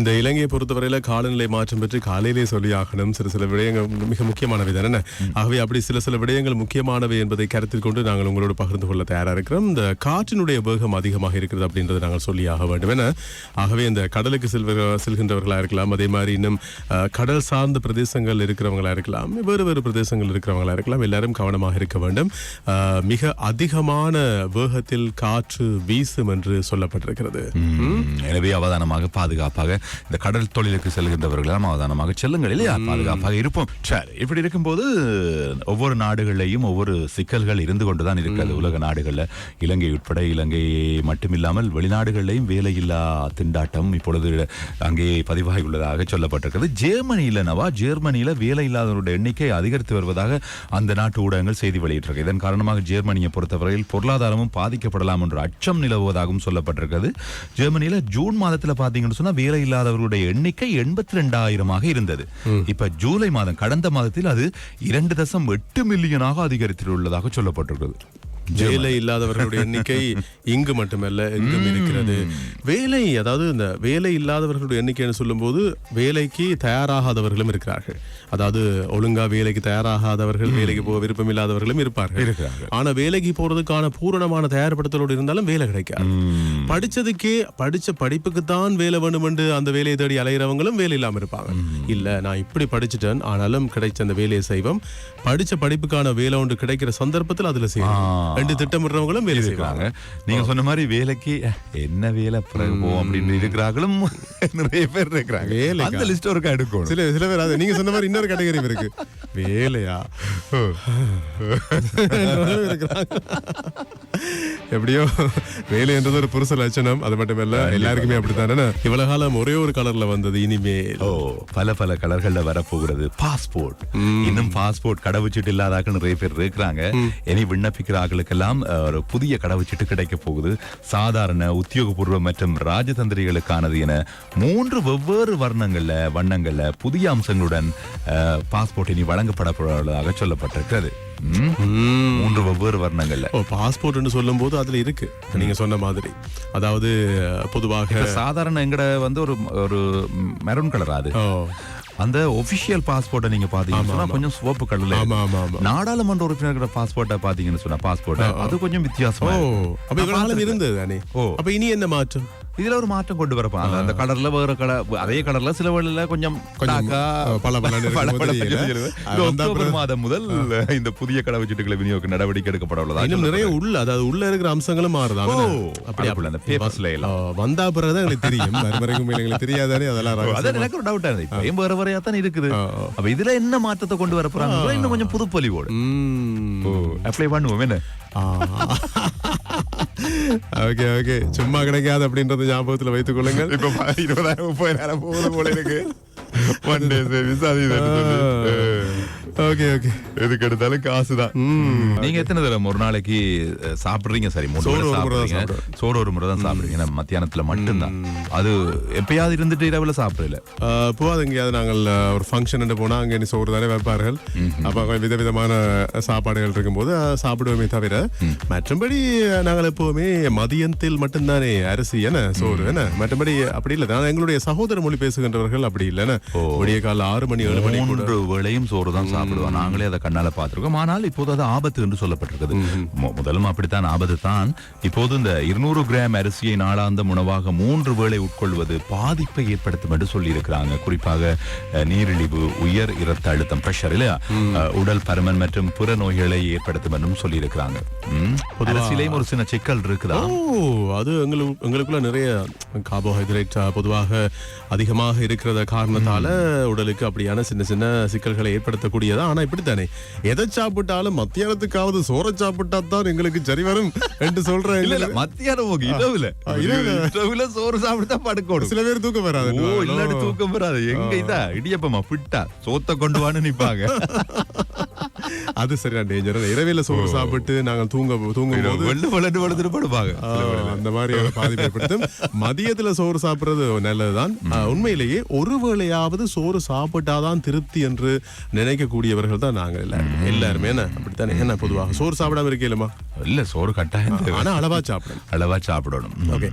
இந்த இலங்கையை பொறுத்தவரையில காலநிலை மாற்றம் பற்றி காலையிலே சொல்லி ஆகணும். சில சில விடயங்கள் மிக முக்கியமானவை தானே? ஆகவே அப்படி சில சில விடயங்கள் முக்கியமானவை என்பதை கருத்தில் கொண்டு நாங்கள் உங்களோடு பகிர்ந்து கொள்ள தயாரா இருக்கிறோம். இந்த காற்றினுடைய வேகம் அதிகமாக இருக்கிறது அப்படின்றத நாங்கள் சொல்லி ஆக வேண்டும் என. ஆகவே இந்த கடலுக்கு செல்வ செல்கின்றவர்களா இருக்கலாம். அதே மாதிரி இன்னும் கடல் சார்ந்த பிரதேசங்கள் இருக்கிறவங்களா இருக்கலாம். வேறு வேறு பிரதேசங்கள் இருக்கிறவங்களா இருக்கலாம். எல்லாரும் கவனமாக இருக்க வேண்டும். மிக அதிகமான வேகத்தில் காற்று வீசும் என்று சொல்லப்பட்டிருக்கிறது. எனவே அவதானமாக பாதுகாப்பாக இந்த கடல் தொழிலுக்கு செல்கின்றவர்களும் அவதானமாக செல்லுங்கள் இல்லையா? பாதுகாப்பாக இருப்போம். சரி இப்படி இருக்கும்போது ஒவ்வொரு நாடுகளிலையும் ஒவ்வொரு சிக்கல்கள் இருந்து கொண்டுதான் இருக்கிறது. உலக நாடுகள்ல இலங்கை உட்பட இலங்கை மட்டுமில்லாமல் வெளிநாடுகளிலையும் வேலையில்லா திண்டாட்டம் இப்பொழுது அங்கே பதிவாகி உள்ளதாக சொல்லப்பட்டிருக்கிறது. ஜெர்மனியில நவா ஜெர்மனியில வேலை இல்லாதவருடைய எண்ணிக்கை அதிகரித்து வருவதாக அந்த நாட்டு ஊடகங்கள் செய்தி வெளியிட்டிருக்கு. இதன் காரணமாக ஜெர்மனியை பொறுத்தவரையில் பொருளாதாரமும் பாதிக்கப்படலாம் என்ற அச்சம் நிலவுவதாகவும் சொல்லப்பட்டிருக்கிறது. ஜெர்மனியில ஜூன் மாதத்துல பாத்தீங்கன்னு சொன்னா வேலை இல்லாதவர்களுடைய எண்ணிக்கை எண்பத்தி ரெண்டாயிரமாக இருந்தது இப்ப ஜூலை மாதம் கடந்த மாதத்தில் அது இரண்டு தசம் எட்டு மில்லியனாக அதிகரித்துள்ளதாக சொல்லப்பட்டிருக்கிறது. வேலை இல்லாதவர்களுடைய எண்ணிக்கை இங்கு மட்டுமல்ல எங்கும் இருக்கிறது. வேலை அதாவது இந்த வேலை இல்லாதவர்களுடைய எண்ணிக்கைன்னு சொல்லும்போது வேலைக்கு தயாராகாதவர்களும் இருக்கிறார்கள். அதாவது ஒழுங்கா வேலைக்கு தயாராகாதவர்கள் வேலைக்கு போக விருப்பம் இல்லாதவர்களும் இருப்பார்கள். ஆனா வேலைக்கு போறதுக்கான பூரணமான தயார்படுத்தலோடு இருந்தாலும் வேலை கிடைக்காது. படிச்சதுக்கே படிச்ச படிப்புக்கு தான் வேலை வேண்டும் என்று அந்த வேலையை தேடி அலைகிறவங்களும் வேலை இல்லாம இருப்பாங்க. இல்ல நான் இப்படி படிச்சுட்டேன் ஆனாலும் கிடைச்ச அந்த வேலையை செய்வோம் படிச்ச படிப்புக்கான வேலை ஒன்று கிடைக்கிற சந்தர்ப்பத்தில் அதுல செய்யணும் ரெண்டு திட்டமிடுறவங்களும் வேலை செய்வாங்க. நீங்க சொன்ன மாதிரி வேலைக்கு என்ன வேலை பிறகு போவோம் அப்படின்னு இருக்கிறார்களும் நிறைய பேர் இருக்கிறாங்க. வேலைக்கா? அந்த லிஸ்ட் ஒருக்கா எடுக்கணும். சில சில பேர் அது நீங்க சொன்ன மாதிரி இன்னொரு கேட்டகரி இருக்கு வேலையா? இருக்கிறாங்க. எப்படியோ வேலைன்றது ஒரு புருஷ லட்சணம். அது மட்டுமல்ல எல்லாருக்குமே அப்படித்தானே இவ்வளவு காலம் ஒரே ஒரு கலர்ல வந்தது இனிமேல். ஓ பல பல கலர்கள்ல வரப்போகிறது பாஸ்போர்ட் இன்னும் பாஸ்போர்ட் கடவுச்சீட்டு இல்லாதாக்கள் நிறைய பேர் இருக்கிறாங்க. இனி விண்ணப்பிக்கிற ஆட்களுக்கெல்லாம் அஹ், ஒரு புதிய கடவுச்சீட்டு கிடைக்க போகுது. சாதாரண உத்தியோகபூர்வ மற்றும் ராஜதந்திரிகளுக்கானது என மூன்று வெவ்வேறு வர்ணங்கள்ல வண்ணங்கள்ல புதிய அம்சங்களுடன் பாஸ்போர்ட் இனி வழங்கப்பட சொல்லப்பட்டிருக்கிறது? மூன்று வெவ்வேறு வர்ணங்கள்ல. பாஸ்போர்ட்னு சொல்லும் போது அதுல இருக்கு. நீங்க சொன்ன மாதிரி. அதாவது பொதுவாக சாதாரண எங்கட வந்து ஒரு ஒரு மெரூன் கலர் அது. அந்த ஒபிஷியல் பாஸ்போர்ட்டை நீங்க பாத்தீங்கன்னு கொஞ்சம் சிவப்பு கலர்ல நாடாளுமன்ற உறுப்பினர்களோட பாஸ்போர்ட்டை பாத்தீங்கன்னு சொன்னா பாஸ்போர்ட் அது கொஞ்சம் வித்தியாசமா. அப்ப இருந்தது ஓ. அப்ப இனி என்ன மாற்றம்? இதுல ஒரு மாற்றம் கொண்டு வரப்பாங்க அந்த கலர்ல வேற கலர் அதே கலர்ல சில வழியில கொஞ்சம் மாதம் முதல் இந்த புதிய கடவுச்சீட்டுகளை விநியோக நடவடிக்கை எடுக்கப்பட உள்ளதா இன்னும் நிறைய உள்ள அதாவது உள்ள இருக்கிற அம்சங்களும் மாறுதான் அப்படி அதுக்குள்ள அந்த papers-ல எல்லாம். வந்தா பிறகுதான் எங்களுக்கு தெரியும் மறுமறைக்கும் எங்களுக்கு தெரியாதானே அதெல்லாம் அது. எனக்கு ஒரு டவுட்டா இருந்தது இப்பயும் வேற வேறையா தான் இருக்குது. அப்ப இதுல என்ன மாற்றத்தை கொண்டு வர போறாங்க இன்னும் கொஞ்சம் புதுப்பொலிவோடு. அப்ளை பண்ணுவோம் என்ன ஓகே ஓகே சும்மா கிடைக்காது அப்படின்றத ஞாபகத்துல வைத்துக் கொள்ளுங்கள். இப்ப இருபதாயிரம் முப்பதாயிரம் போகுது போல இருக்கு. ஒன் டே சர்வீஸ் அது. Okay okay. எதுக்கு எடுத்தாலும் காசுதான் நீங்க எத்தனை தடவை ஒரு நாளைக்கு சாப்பிடுறீங்க? சரி மூணு சோறு சாப்பிடுறீங்க. சோறு ஒரு முறை தான் சாப்பிடுறீங்க. ஏன்னா மத்தியானத்துல மட்டும்தான். அது எப்பயாவது இருந்துட்டு இரவுல சாப்பிடல. போகாது எங்கேயாவது நாங்கள் ஒரு ஃபங்க்ஷன் போனா அங்க சோறு தானே வைப்பார்கள். அப்ப விதவிதமான சாப்பாடுகள் இருக்கும்போது சாப்பிடுவோமே தவிர மற்றபடி நாங்கள் எப்பவுமே மதியத்தில் மட்டும்தானே அரிசி என்ன சோறு என்ன? மற்றபடி அப்படி இல்லை. எங்களுடைய சகோதர மொழி பேசுகின்றவர்கள் அப்படி இல்லைன்னு விடிய கால ஆறு மணி ஏழு மணி வேளையும் சோறு தான் சாப்பிடுவோம். நாங்களே அதை கண்ணால பார்த்திருக்கோம். ஆனால் இப்போது அது ஆபத்து என்று சொல்லப்பட்டிருக்கிறது. முதலும் அப்படித்தான் ஆபத்து தான். இப்போது இந்த இருநூறு கிராம் அரிசியை நாளாந்த உணவாக மூன்று வேளை உட்கொள்வது பாதிப்பை ஏற்படுத்தும் என்று சொல்லி இருக்கிறாங்க குறிப்பாக நீரிழிவு உயர் இரத்த அழுத்தம் பிரஷர் இல்லையா? உடல் பருமன் மற்றும் புற நோய்களை ஏற்படுத்தும் என்றும் சொல்லி இருக்கிறாங்க அரசியலையும் ஒரு சின்ன சிக்கல் இருக்குதா? ஓ அது எங்களுக்கு எங்களுக்குள்ள நிறைய கார்போஹைட்ரேட் பொதுவாக அதிகமாக இருக்கிறத காரணத்தால உடலுக்கு அப்படியான சின்ன சின்ன சிக்கல்களை ஏற்படுத்தக்கூடியதா ஆனா இப்படித்தானே? எதை சாப்பிட்டாலும் மத்தியானத்துக்காவது சோறை சாப்பிட்டா தான் எங்களுக்கு சரி வரும் என்று சொல்ற இல்ல இல்ல மத்தியானம் ஆ, இரவுல. இரவுல. சோறு சாப்பிட்டு படுக்கணும் சில பேர் தூக்கம் வராது ஓ இல்லாட்டி தூக்கம் வராது. எங்க இதா? இடியப்பமா பிட்டா? சோத்த கொண்டு வான்னு நிப்பாங்க. அது சரியான டேஞ்சர் இரவில சோறு சாப்பிட்டு நாங்கள் தூங்க தூங்கும் போது வெள்ளு வெளுத்துட்டு படுப்பாங்க அந்த மாதிரியான பாதிப்பு ஏற்படுத்தும் மதியத்துல சோறு சாப்பிடுறது நல்லதுதான். உண்மையிலேயே ஒரு வேளையாவது சோறு சாப்பிட்டாதான் திருப்தி என்று நினைக்கக்கூடியவர்கள் தான் நாங்கள் எல்லாரும். எல்லாருமே என்ன? அப்படித்தானே? என்ன பொதுவாக? சோறு சாப்பிடாம இருக்கலாமா இல்ல சோறு கட்டாயம். ஆனா அளவா சாப்பிடணும். அளவா சாப்பிடணும். ஓகே.